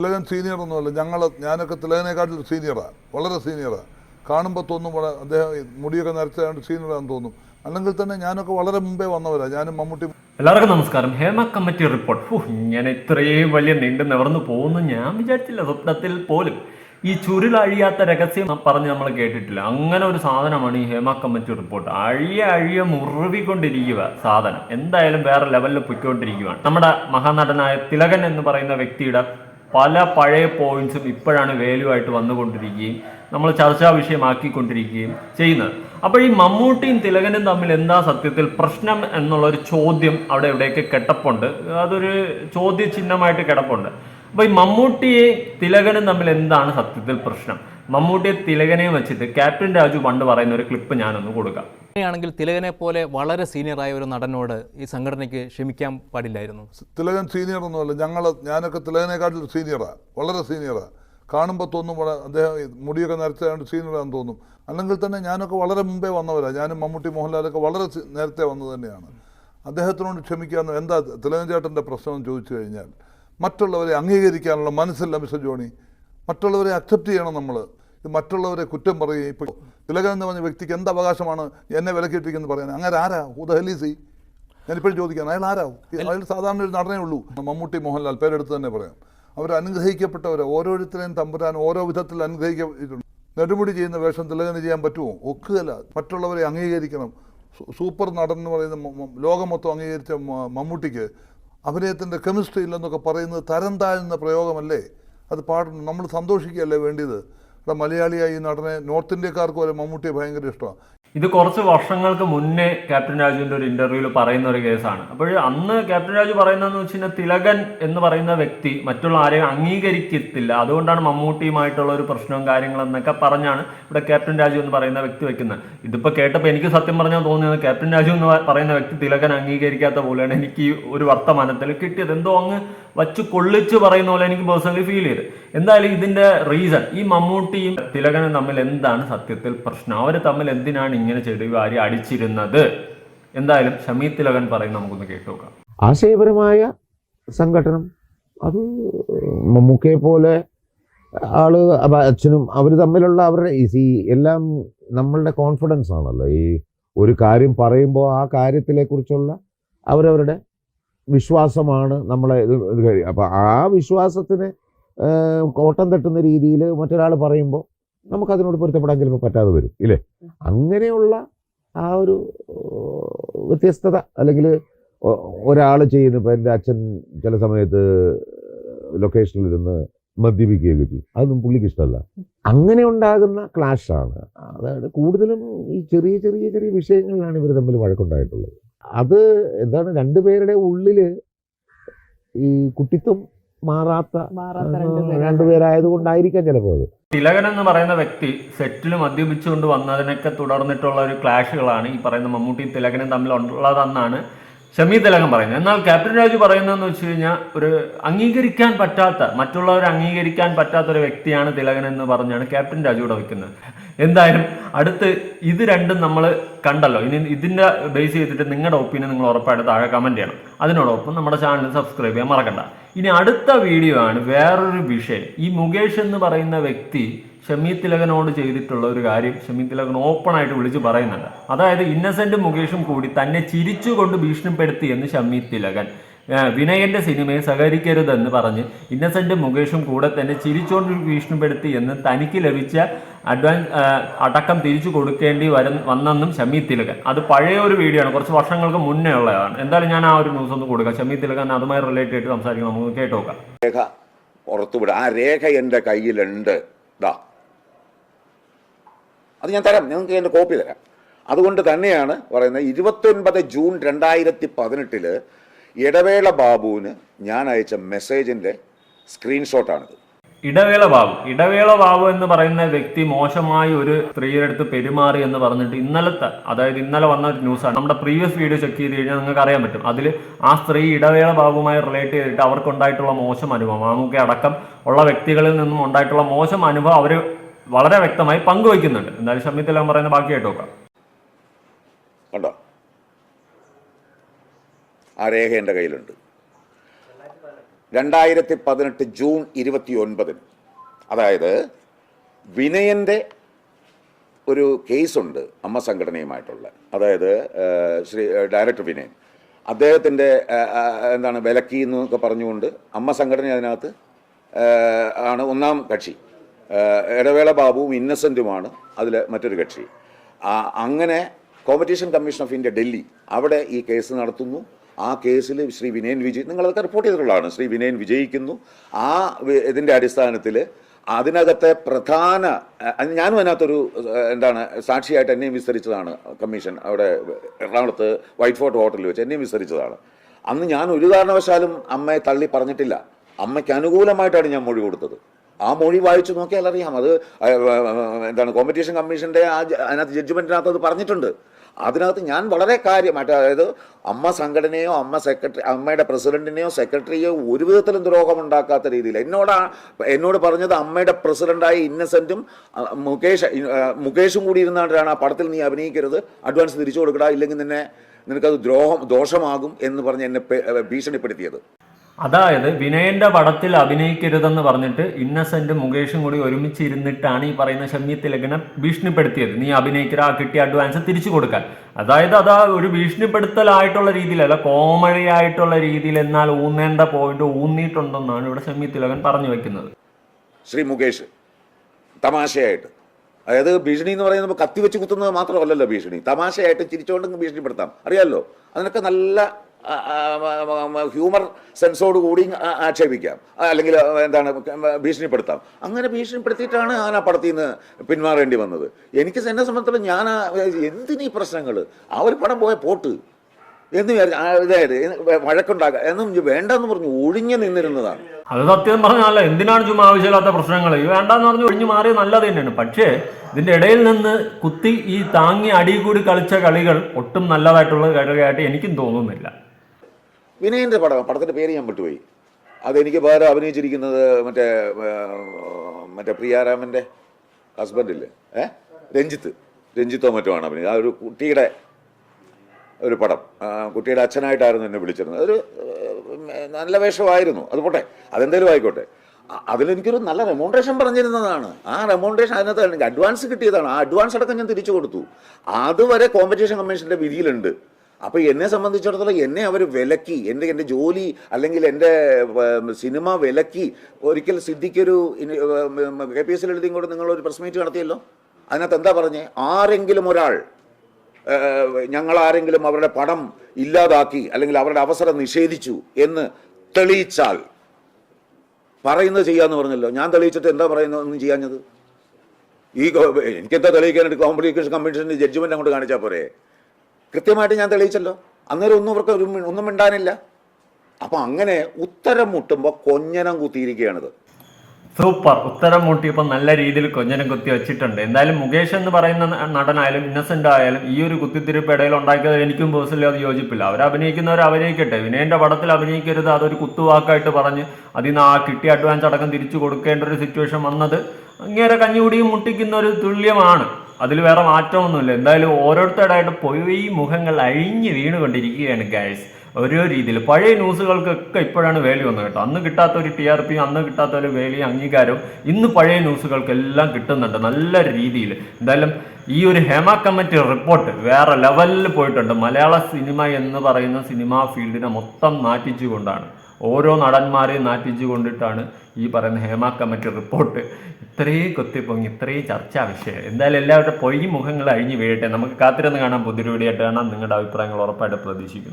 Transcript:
തിലകൻ സീനിയറൊന്നുമല്ല ഞങ്ങൾ ഞാനൊക്കെ തിലകനെക്കാട്ടിൽ സീനിയറാണ് വളരെ സീനിയറാണ് കാണുമ്പോൾ തോന്നും വളരെ അദ്ദേഹം മുടിയൊക്കെ നരച്ചതായിട്ട് സീനിയറാണെന്ന് തോന്നും. അല്ലെങ്കിൽ തന്നെ ഞാനൊക്കെ വളരെ മുമ്പേ വന്നവരാണ് ഞാനും മമ്മൂട്ടി എല്ലാവർക്കും നമസ്കാരം. ഹേമ കമ്മിറ്റി റിപ്പോർട്ട് ഞാൻ ഇത്രയും വലിയ നീണ്ടു നിവർന്നു പോകുന്നു. ഞാൻ വിചാരിച്ചില്ല സ്വപ്നത്തിൽ പോലും ഈ ചുരുളഴിയാത്ത രഹസ്യം പറഞ്ഞ് നമ്മൾ കേട്ടിട്ടില്ല. അങ്ങനെ ഒരു സാധനമാണ് ഈ ഹേമ കമ്മിറ്റി റിപ്പോർട്ട് അഴിയ അഴിയ മുറിവിക്കൊണ്ടിരിക്കുക സാധനം. എന്തായാലും വേറെ ലെവലിൽ പൊയ്ക്കൊണ്ടിരിക്കുകയാണ് നമ്മുടെ മഹാനടനായ തിലകൻ എന്ന് പറയുന്ന വ്യക്തിയുടെ പല പഴയ പോയിന്റ്സും ഇപ്പോഴാണ് വാല്യൂ ആയിട്ട് വന്നുകൊണ്ടിരിക്കുകയും നമ്മൾ ചർച്ചാ വിഷയമാക്കിക്കൊണ്ടിരിക്കുകയും ചെയ്യുന്നത്. അപ്പോൾ ഈ മമ്മൂട്ടിയും തിലകനും തമ്മിൽ എന്താ സത്യത്തിൽ പ്രശ്നം എന്നുള്ളൊരു ചോദ്യം അവിടെ എവിടെയൊക്കെ കിടപ്പുണ്ട് അതൊരു ചോദ്യചിഹ്നമായിട്ട് കിടപ്പുണ്ട്. അപ്പോൾ ഈ മമ്മൂട്ടിയെ തിലകനും തമ്മിൽ എന്താണ് സത്യത്തിൽ പ്രശ്നം? മമ്മൂട്ടിയെ തിലകനെയും വെച്ചിട്ട് ക്യാപ്റ്റൻ രാജു പണ്ട് പറയുന്ന ഒരു ക്ലിപ്പ് ഞാനൊന്ന് കൊടുക്കാം. അങ്ങനെയാണെങ്കിൽ തിലകനെ പോലെ വളരെ സീനിയറായ ഒരു നടനോട് ഈ സംഘടനയ്ക്ക് ക്ഷമിക്കാൻ പാടില്ലായിരുന്നു. തിലകൻ സീനിയർ ഒന്നുമല്ല ഞങ്ങൾ ഞാനൊക്കെ തിലകനെക്കാട്ടിൽ സീനിയറാണ് വളരെ സീനിയറാണ് കാണുമ്പോൾ തോന്നും അദ്ദേഹം മുടിയൊക്കെ നേരത്തെ സീനിയറാണെന്ന് തോന്നും. അല്ലെങ്കിൽ തന്നെ ഞാനൊക്കെ വളരെ മുമ്പേ വന്നവരാണ് ഞാനും മമ്മൂട്ടി മോഹൻലാലൊക്കെ വളരെ നേരത്തെ വന്നത് തന്നെയാണ്. അദ്ദേഹത്തിനോട് ക്ഷമിക്കാമെന്ന് എന്താ തിലകൻ ചേട്ടന്റെ പ്രശ്നം ചോദിച്ചു കഴിഞ്ഞാൽ മറ്റുള്ളവരെ അംഗീകരിക്കാനുള്ള മനസ്സില്ല മിസ്റ്റർ ജോണി മറ്റുള്ളവരെ അക്സെപ്റ്റ് ചെയ്യണം നമ്മൾ മറ്റുള്ളവരെ കുറ്റം പറയുകയും ഇപ്പോൾ തിലകൻ എന്ന് പറഞ്ഞ വ്യക്തിക്ക് എന്ത് അവകാശമാണ് എന്നെ വിലക്കിട്ടിരിക്കുന്നത് പറയാൻ? അങ്ങനെ ആരാ? ഞാൻ ഞാനിപ്പോഴും ചോദിക്കുകയാണ് അയാൾ ആരാവും അയാൾ സാധാരണ ഒരു നടനേ ഉള്ളൂ. മമ്മൂട്ടി മോഹൻലാൽ പേരെടുത്ത് തന്നെ പറയാം. അവർ അനുഗ്രഹിക്കപ്പെട്ടവർ ഓരോരുത്തരെയും തമ്പുരാൻ ഓരോ വിധത്തിൽ അനുഗ്രഹിക്കപ്പെട്ടിട്ടുണ്ട്. നെടുമുടി ചെയ്യുന്ന വേഷം തിലകന് ചെയ്യാൻ പറ്റുമോ? ഒക്കുകയല്ല. മറ്റുള്ളവരെ അംഗീകരിക്കണം. സൂപ്പർ നടൻ എന്ന് പറയുന്ന ലോകം മൊത്തം അംഗീകരിച്ച മമ്മൂട്ടിക്ക് അഭിനയത്തിന്റെ കെമിസ്ട്രി ഇല്ലെന്നൊക്കെ പറയുന്നത് തരം താഴ്ന്ന പ്രയോഗമല്ലേ? അത് പാടണം നമ്മൾ സന്തോഷിക്കുകയല്ലേ വേണ്ടിയത്? മലയാളിയായി ഈ നടനെ നോർത്ത് ഇന്ത്യക്കാർക്ക് വരെ മമ്മൂട്ടിയെ ഭയങ്കര ഇഷ്ടമാണ്. ഇത് കുറച്ച് വർഷങ്ങൾക്ക് മുന്നേ ക്യാപ്റ്റൻ രാജുവിന്റെ ഒരു ഇന്റർവ്യൂവിൽ പറയുന്ന ഒരു കേസാണ്. അപ്പോൾ അന്ന് ക്യാപ്റ്റൻ രാജു പറയുന്നതെന്ന് വെച്ച് കഴിഞ്ഞാൽ തിലകൻ എന്ന് പറയുന്ന വ്യക്തി മറ്റുള്ള ആരെയും അംഗീകരിക്കത്തില്ല. അതുകൊണ്ടാണ് മമ്മൂട്ടിയുമായിട്ടുള്ള ഒരു പ്രശ്നവും കാര്യങ്ങളും എന്നൊക്കെ പറഞ്ഞാണ് ഇവിടെ ക്യാപ്റ്റൻ രാജു എന്ന് പറയുന്ന വ്യക്തി വെക്കുന്നത്. ഇതിപ്പോൾ കേട്ടപ്പോൾ എനിക്ക് സത്യം പറഞ്ഞാൽ തോന്നിയത് ക്യാപ്റ്റൻ രാജു എന്ന് പറയുന്ന വ്യക്തി തിലകൻ അംഗീകരിക്കാത്ത പോലെയാണ് എനിക്ക് ഒരു വർത്തമാനത്തിൽ കിട്ടിയത്. എന്തോ അങ്ങ് വച്ച് കൊള്ളിച്ച് പറയുന്ന പോലെ എനിക്ക് പേഴ്സണലി ഫീൽ ചെയ്ത്. എന്തായാലും ഇതിന്റെ റീസൺ ഈ മമ്മൂട്ടിയും തിലകനും തമ്മിൽ എന്താണ് സത്യത്തിൽ പ്രശ്നം? അവർ തമ്മിൽ എന്തിനാണ് ഇങ്ങനെ ചെടി വാരി അടിച്ചിരുന്നത്? എന്തായാലും ഷമീ തിലകൻ പറയും നമുക്കൊന്ന് കേട്ടു നോക്കാം ആശയപരമായ സംഘടനം അത് മമ്മൂക്കയെ പോലെ ആൾ അച്ഛനും അവർ തമ്മിലുള്ള അവരുടെ ഈ എല്ലാം നമ്മളുടെ കോൺഫിഡൻസ് ആണല്ലോ. ഈ ഒരു കാര്യം പറയുമ്പോൾ ആ കാര്യത്തിലെ കുറിച്ചുള്ള അവരവരുടെ വിശ്വാസമാണ് നമ്മളെ ഇത് കാര്യം അപ്പം ആ വിശ്വാസത്തിന് കോട്ടം തട്ടുന്ന രീതിയിൽ മറ്റൊരാൾ പറയുമ്പോൾ നമുക്കതിനോട് പൊരുത്തപ്പെടാൻ ചിലപ്പോൾ പറ്റാതെ വരും ഇല്ലേ? അങ്ങനെയുള്ള ആ ഒരു വ്യത്യസ്തത അല്ലെങ്കിൽ ഒരാൾ ചെയ്യുന്ന ഇപ്പം എന്റെ അച്ഛൻ ചില സമയത്ത് ലൊക്കേഷനിലിരുന്ന് മദ്യപിക്കുകയൊക്കെ ചെയ്യും. അതൊന്നും പുള്ളിക്ക് ഇഷ്ടമല്ല. അങ്ങനെ ഉണ്ടാകുന്ന ക്ലാഷാണ്. അതായത് കൂടുതലും ഈ ചെറിയ ചെറിയ ചെറിയ വിഷയങ്ങളിലാണ് ഇവർ തമ്മിൽ വഴക്കുണ്ടായിട്ടുള്ളത്. അത് എന്താണ് രണ്ടുപേരുടെ ഉള്ളിൽ ഈ കുട്ടിത്വം മാറാത്ത രണ്ടുപേരായത് കൊണ്ടായിരിക്കാം ചിലപ്പോ രണ്ടുപേരായതുകൊണ്ടായിരിക്കാം ചിലപ്പോൾ അത്. തിലകൻ എന്ന് പറയുന്ന വ്യക്തി സെറ്റിൽ മദ്യപിച്ചുകൊണ്ട് വന്നതിനൊക്കെ തുടർന്നിട്ടുള്ള ഒരു ക്ലാഷുകളാണ് ഈ പറയുന്ന മമ്മൂട്ടി തിലകനും തമ്മിൽ ഉള്ളതെന്നാണ് ഷമി തിലകൻ പറയുന്നത്. എന്നാൽ ക്യാപ്റ്റൻ രാജു പറയുന്നതെന്ന് വെച്ച് കഴിഞ്ഞാൽ ഒരു അംഗീകരിക്കാൻ പറ്റാത്ത മറ്റുള്ളവർ അംഗീകരിക്കാൻ പറ്റാത്ത ഒരു വ്യക്തിയാണ് തിലകൻ എന്ന് പറഞ്ഞാണ് ക്യാപ്റ്റൻ രാജു ഇവിടെ വെക്കുന്നത് എന്തായാലും അടുത്ത് ഇത് രണ്ടും നമ്മൾ കണ്ടല്ലോ. ഇനി ഇതിന്റെ ബേസ് ചെയ്തിട്ട് നിങ്ങളുടെ ഒപ്പീനിയൻ നിങ്ങൾ ഉറപ്പായിട്ട് താഴെ കമന്റ് ചെയ്യണം. അതിനോടൊപ്പം നമ്മുടെ ചാനൽ സബ്സ്ക്രൈബ് ചെയ്യാൻ മറക്കണ്ട. ഇനി അടുത്ത വീഡിയോ ആണ് വേറൊരു വിഷയം. ഈ മുകേഷ് എന്ന് പറയുന്ന വ്യക്തി ഷമി തിലകനോട് ചെയ്തിട്ടുള്ള ഒരു കാര്യം ഷമി തിലകൻ ഓപ്പൺ ആയിട്ട് വിളിച്ച് പറയുന്നുണ്ട്. അതായത് ഇന്നസെന്റ് മുകേഷും കൂടി തന്നെ ചിരിച്ചുകൊണ്ട് ഭീഷണിപ്പെടുത്തി എന്ന് ഷമി തിലകൻ. വിനയന്റെ സിനിമയെ സഹകരിക്കരുതെന്ന് പറഞ്ഞ് ഇന്നസെന്റ് മുകേഷും കൂടെ തന്നെ ചിരിച്ചുകൊണ്ട് ഭീഷണിപ്പെടുത്തി എന്ന് തനിക്ക് ലഭിച്ച അഡ്വാൻസ് അടക്കം തിരിച്ചു കൊടുക്കേണ്ടി വരും വന്നെന്നും ഷമി തിലകൻ. അത് പഴയ ഒരു വീഡിയോ ആണ്. കുറച്ച് വർഷങ്ങൾക്ക് മുന്നേ ഉള്ളതാണ്. എന്തായാലും ഞാൻ ആ ഒരു ന്യൂസ് ഒന്ന് കൊടുക്കാം. ഷമി തിലകൻ അതുമായി റിലേറ്റ് ആയിട്ട് സംസാരിക്കണം. നമുക്ക് കേട്ട് നോക്കാം. രേഖ പുറത്തുവിടുക ആ രേഖ എന്റെ കയ്യിലുണ്ട്. ദാ. അത് ഞാൻ തരാം. നിങ്ങൾക്ക് എന്റെ കോപ്പി തരാം. അതുകൊണ്ട് തന്നെയാണ് പറയുന്നത് ഇരുപത്തൊൻപത് ജൂൺ രണ്ടായിരത്തി പതിനെട്ടിൽ ഇടവേള ബാബുവിന് ഞാൻ അയച്ച മെസ്സേജിന്റെ സ്ക്രീൻഷോട്ടാണിത്. ഇടവേള ബാബു. ഇടവേള ബാബു എന്ന് പറയുന്ന വ്യക്തി മോശമായി ഒരു സ്ത്രീയുടെ അടുത്ത് പെരുമാറി എന്ന് പറഞ്ഞിട്ട് ഇന്നലത്തെ അതായത് ഇന്നലെ വന്ന ഒരു ന്യൂസാണ്. നമ്മുടെ പ്രീവിയസ് വീഡിയോ ചെക്ക് ചെയ്ത് കഴിഞ്ഞാൽ നിങ്ങൾക്ക് അറിയാൻ പറ്റും. അതിൽ ആ സ്ത്രീ ഇടവേള ബാബുമായി റിലേറ്റ് ചെയ്തിട്ട് അവർക്കുണ്ടായിട്ടുള്ള മോശം അനുഭവം മാമുക്കെ അടക്കം ഉള്ള വ്യക്തികളിൽ നിന്നും ഉണ്ടായിട്ടുള്ള മോശം അനുഭവം അവർ വളരെ വ്യക്തമായി പങ്കുവയ്ക്കുന്നുണ്ട്. എന്തായാലും ഷമീത്തിലാൻ പറയുന്ന ബാക്കിയായിട്ട് നോക്കാം. കണ്ടോ? ആ രേഖ എന്റെ കയ്യിലുണ്ട്. രണ്ടായിരത്തി പതിനെട്ട് ജൂൺ ഇരുപത്തി ഒൻപതിന് അതായത് വിനയന്റെ ഒരു കേസുണ്ട് അമ്മ സംഘടനയുമായിട്ടുള്ള. അതായത് ശ്രീ ഡയറക്ടർ വിനയൻ. അദ്ദേഹത്തിന്റെ എന്താണ് വിലക്കി എന്നൊക്കെ പറഞ്ഞുകൊണ്ട് അമ്മ സംഘടന അതിനകത്ത് ആണ് ഒന്നാം കക്ഷി. ഇടവേള ബാബുവും ഇന്നസെന്റുമാണ് അതിൽ മറ്റൊരു കക്ഷി. അങ്ങനെ competition commission of India Delhi അവിടെ ഈ കേസ് നടത്തുന്നു. ആ കേസിൽ ശ്രീ വിനയൻ വിജയ് നിങ്ങളതൊക്കെ റിപ്പോർട്ട് ചെയ്തിട്ടുള്ളതാണ്. ശ്രീ വിനയൻ വിജയിക്കുന്നു. ആ ഇതിന്റെ അടിസ്ഥാനത്തിൽ അതിനകത്തെ പ്രധാന ഞാനും അതിനകത്തൊരു എന്താണ് സാക്ഷിയായിട്ട് എന്നെയും വിസ്തരിച്ചതാണ് കമ്മീഷൻ. അവിടെ എറണാകുളത്ത് വൈറ്റ് ഫോർട്ട് ഹോട്ടലിൽ വെച്ച് എന്നെയും വിസ്തരിച്ചതാണ്. അന്ന് ഞാൻ ഒരു കാരണവശാലും അമ്മയെ തള്ളി പറഞ്ഞിട്ടില്ല. അമ്മയ്ക്ക് അനുകൂലമായിട്ടാണ് ഞാൻ മൊഴി കൊടുത്തത്. ആ മൊഴി വായിച്ചു നോക്കിയാൽ അറിയാം അത് എന്താണ് കോമ്പറ്റീഷൻ കമ്മീഷന്റെ ആ അതിനകത്ത് ജഡ്ജ്മെന്റിനകത്ത് അത് പറഞ്ഞിട്ടുണ്ട്. അതിനകത്ത് ഞാൻ വളരെ കാര്യമായിട്ട് അതായത് അമ്മ സംഘടനയോ അമ്മ സെക്രട്ടറി അമ്മയുടെ പ്രസിഡന്റിനെയോ സെക്രട്ടറിയോ ഒരു വിധത്തിലും ദ്രോഹമുണ്ടാക്കാത്ത രീതിയിൽ എന്നോട് എന്നോട് പറഞ്ഞത് അമ്മയുടെ പ്രസിഡന്റായ ഇന്നസെന്റും മുകേഷ് മുകേഷും കൂടി ഇരുന്നാണ്ടാണ് ആ പടത്തിൽ നീ അഭിനയിക്കരുത്. അഡ്വാൻസ് തിരിച്ചു കൊടുക്കടാ ഇല്ലെങ്കിൽ നിന്നെ നിനക്കത് ദ്രോഹം ദോഷമാകും എന്ന് പറഞ്ഞ് എന്നെ ഭീഷണിപ്പെടുത്തിയത്. അതായത് വിനയന്റെ പടത്തിൽ അഭിനയിക്കരുതെന്ന് പറഞ്ഞിട്ട് ഇന്നസെന്റ് മുകേഷും കൂടി ഒരുമിച്ച് ഇരുന്നിട്ടാണ് ഈ പറയുന്ന ഷമ്മി തിലകനെ ഭീഷണിപ്പെടുത്തിയത്. നീ അഭിനയിക്കര കിട്ടിയ അഡ്വാൻസ് തിരിച്ചു കൊടുക്കാൻ. അതായത് അത് ഒരു ഭീഷണിപ്പെടുത്തലായിട്ടുള്ള രീതിയിലല്ല കോമഡി ആയിട്ടുള്ള രീതിയിൽ എന്നാൽ ഊന്നേണ്ട പോയിന്റ് ഊന്നിയിട്ടുണ്ടെന്നാണ് ഇവിടെ ഷമ്മി തിലകൻ പറഞ്ഞു വെക്കുന്നത്. ശ്രീ മുകേഷ് തമാശയായിട്ട്. അതായത് ഭീഷണി എന്ന് പറയുന്നത് കത്തി വെച്ച് കുത്തുന്നത് മാത്രമല്ലല്ലോ ഭീഷണി. തമാശയായിട്ട് ചിരിച്ചുകൊണ്ടെങ്കിൽ ഭീഷണിപ്പെടുത്താം. അറിയാമല്ലോ അതിനൊക്കെ നല്ല ഹ്യൂമർ സെൻസോട് കൂടി ആക്ഷേപിക്കാം. അല്ലെങ്കിൽ എന്താണ് ഭീഷണിപ്പെടുത്താം. അങ്ങനെ ഭീഷണിപ്പെടുത്തിയിട്ടാണ് ഞാൻ ആ പടത്തിൽ നിന്ന് പിന്മാറേണ്ടി വന്നത്. എനിക്ക് എന്നെ സംബന്ധിച്ചിടത്തോളം ഞാൻ എന്തിനീ പ്രശ്നങ്ങൾ? ആ ഒരു പടം പോയ പോട്ട്. എന്ന് ഇതായത് വഴക്കുണ്ടാക്കുക. എന്നും വേണ്ടെന്ന് പറഞ്ഞു ഒഴിഞ്ഞു നിന്നിരുന്നതാണ്. അത് സത്യം പറഞ്ഞാൽ എന്തിനാണ് ചുമ്മാ ആവശ്യമില്ലാത്ത പ്രശ്നങ്ങൾ? വേണ്ടാന്ന് പറഞ്ഞ് ഒഴിഞ്ഞു മാറിയത് നല്ലത് തന്നെയാണ്. പക്ഷേ ഇതിന്റെ ഇടയിൽ നിന്ന് കുത്തി ഈ താങ്ങി അടി കൂടി കളിച്ച കളികൾ ഒട്ടും നല്ലതായിട്ടുള്ള കളികളായിട്ട് എനിക്കും തോന്നുന്നില്ല. വിനയന്റെ പടം പടത്തിന്റെ പേര് ഞാൻ വിട്ടുപോയി. അതെനിക്ക് വേറെ അഭിനയിച്ചിരിക്കുന്നത് മറ്റേ മറ്റേ പ്രിയാരാമന്റെ ഹസ്ബൻഡില്ലേ? ഏ? രഞ്ജിത്ത്. രഞ്ജിത്തോ മറ്റോ ആണ് അഭിനയിച്ചത്. ആ ഒരു കുട്ടിയുടെ ഒരു പടം. കുട്ടിയുടെ അച്ഛനായിട്ടായിരുന്നു എന്നെ വിളിച്ചിരുന്നത്. അതൊരു നല്ല വേഷമായിരുന്നു. അത് പോട്ടെ അതെന്തേലും ആയിക്കോട്ടെ. അതിലെനിക്കൊരു നല്ല റെമോണ്ടേഷൻ പറഞ്ഞിരുന്നതാണ്. ആ റെമോണ്ടേഷൻ അതിനകത്ത് അഡ്വാൻസ് കിട്ടിയതാണ്. ആ അഡ്വാൻസ് അടക്കം ഞാൻ തിരിച്ചു കൊടുത്തു. അതുവരെ കോമ്പറ്റീഷൻ കമ്മീഷന്റെ വിധിയിലുണ്ട്. അപ്പോൾ എന്നെ സംബന്ധിച്ചിടത്തോളം എന്നെ അവർ വിലക്കി എന്റെ എന്റെ ജോലി അല്ലെങ്കിൽ എന്റെ സിനിമ വിലക്കി ഒരിക്കൽ സിദ്ധിക്കൊരു കെ പി എസ് എൽ എഴുതിയും കൂടെ നിങ്ങളൊരു പ്രസ് മീറ്റ് നടത്തിയല്ലോ? അതിനകത്ത് എന്താ പറഞ്ഞേ? ആരെങ്കിലും ഒരാൾ ആരെങ്കിലും അവരുടെ പണം ഇല്ലാതാക്കി അല്ലെങ്കിൽ അവരുടെ അവസരം നിഷേധിച്ചു എന്ന് തെളിയിച്ചാൽ പറയുന്നത് ചെയ്യാന്ന് പറഞ്ഞല്ലോ. ഞാൻ തെളിയിച്ചിട്ട് എന്താ പറയുന്നത് ഒന്നും ചെയ്യാഞ്ഞത്? ഈ എനിക്കെന്താ തെളിയിക്കാനായിട്ട് കോമ്പറ്റീഷൻ കമ്മീഷന്റെ ജഡ്ജ്മെന്റ് അങ്ങോട്ട് കാണിച്ചാൽ പോരെ? കൃത്യമായിട്ട് ഞാൻ തെളിയിച്ചല്ലോ. അന്നേരം ഒന്നും മി- ഒന്നും മിണ്ടാനില്ല. അപ്പൊ അങ്ങനെ ഉത്തരം മുട്ടുമ്പോൾ കൊഞ്ഞനം കുത്തിയിരിക്കുകയാണിത്. സൂപ്പർ. ഉത്തരം മുട്ടിയപ്പോൾ നല്ല രീതിയിൽ കൊഞ്ഞനം കുത്തി വെച്ചിട്ടുണ്ട്. എന്തായാലും മുകേഷ് എന്ന് പറയുന്ന നടനായാലും ഇന്നസെന്റ് ആയാലും ഈ ഒരു കുത്തിത്തിരിപ്പ് ഇടയിൽ ഉണ്ടാക്കിയത് എനിക്കും പേഴ്സണലി അത് യോജിപ്പില്ല. അവർ അഭിനയിക്കുന്നവർ അഭിനയിക്കട്ടെ. വിനയന്റെ പടത്തിൽ അഭിനയിക്കരുത്. അതൊരു കുത്തുവാക്കായിട്ട് പറഞ്ഞ് അതിൽ നിന്ന് ആ കിട്ടിയ അഡ്വാൻസ് അടക്കം തിരിച്ചു കൊടുക്കേണ്ട ഒരു സിറ്റുവേഷൻ വന്നത്. അങ്ങേരെ കഞ്ഞുകൂടിയും മുട്ടിക്കുന്ന ഒരു തുല്യമാണ്. അതിൽ വേറെ മാറ്റമൊന്നുമില്ല. എന്തായാലും ഓരോരുത്തരായിട്ട് പൊയ് മുഖങ്ങൾ അഴിഞ്ഞ് വീണുകൊണ്ടിരിക്കുകയാണ് ഗൈസ് ഓരോ രീതിയിൽ. പഴയ ന്യൂസുകൾക്കൊക്കെ ഇപ്പോഴാണ് വേലി വന്നത് കേട്ടോ. അന്ന് കിട്ടാത്ത ഒരു ടി ആർ പി അന്ന് കിട്ടാത്ത ഒരു വേലി അംഗീകാരം ഇന്ന് പഴയ ന്യൂസുകൾക്കെല്ലാം കിട്ടുന്നുണ്ട് നല്ല രീതിയിൽ. എന്തായാലും ഈ ഒരു ഹേമ കമ്മിറ്റി റിപ്പോർട്ട് വേറെ ലെവലിൽ പോയിട്ടുണ്ട്. മലയാള സിനിമ എന്ന് പറയുന്ന സിനിമാ ഫീൽഡിനെ മൊത്തം നാറ്റിച്ചുകൊണ്ടാണ് ഓരോ നടന്മാരെയും നാറ്റിച്ചു കൊണ്ടിട്ടാണ് ഈ പറയുന്ന ഹേമ കമ്മിറ്റി റിപ്പോർട്ട് ഇത്രയും കൊത്തിപ്പൊങ്ങി ഇത്രയും ചർച്ചാ വിഷയം. എന്തായാലും എല്ലാവരുടെ പൊയ്യ മുഖങ്ങൾ അഴിഞ്ഞു വീഴട്ടെ. നമുക്ക് കാത്തിരുന്ന് കാണാൻ പുതിയൊരു വീഡിയോ ആയിട്ട് കാണാം. നിങ്ങളുടെ അഭിപ്രായങ്ങൾ ഉറപ്പായിട്ട് പ്രതീക്ഷിക്കുന്നു.